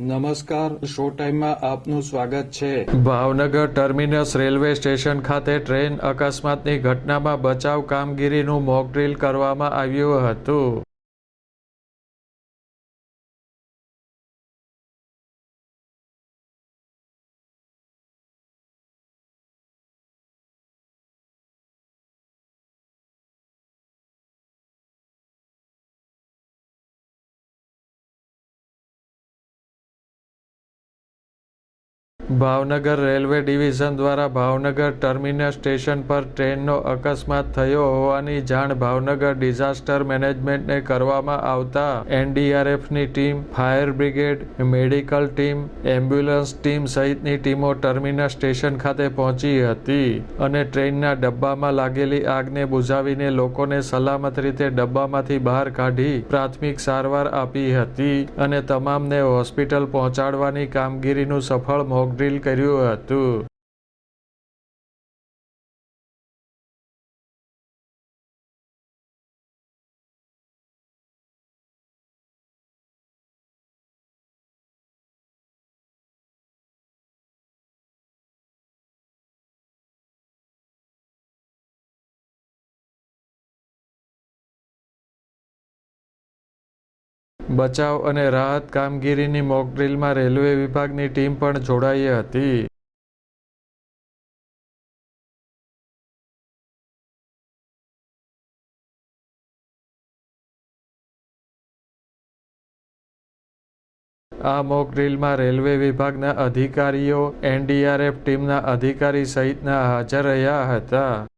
નમસ્કાર, શો ટાઈમમાં આપનું સ્વાગત છે. ભાવનગર ટર્મિનસ રેલવે સ્ટેશન ખાતે ટ્રેન અકસ્માતની ઘટનામાં બચાવ કામગીરીનું મોકડ્રીલ કરવામાં આવ્યું હતું. ભાવનગર રેલવે ડિવિઝન દ્વારા ભાવનગર ટર્મિનસ સ્ટેશન પર ટ્રેનનો અકસ્માત થયો હોવાની જાણ ભાવનગર ડિઝાસ્ટર મેનેજમેન્ટને કરવામાં આવતા એનડીઆરએફની team, fire brigade, medical team, ambulance team સહિતની ટીમો ટર્મિનસ સ્ટેશન ખાતે પહોંચી હતી અને ટ્રેનના ડબ્બામાં લાગેલી આગને બુઝાવીને લોકોને સલામત રીતે ડબ્બામાંથી બહાર કાઢી પ્રાથમિક સારવાર આપી હતી અને તમામને હોસ્પિટલ પહોંચાડવાની કામગીરીનું સફળ મોકડ્રીલ કર્યું હતું. બચાવ અને રાહત કામગીરીની મોકડ્રીલમાં રેલવે વિભાગની ટીમ પણ જોડાઈ હતી. આ મોક ડ્રીલમાં રેલવે વિભાગના અધિકારીઓ, એનડીઆરએફ ટીમના અધિકારી સહિતના હાજર રહ્યા હતા.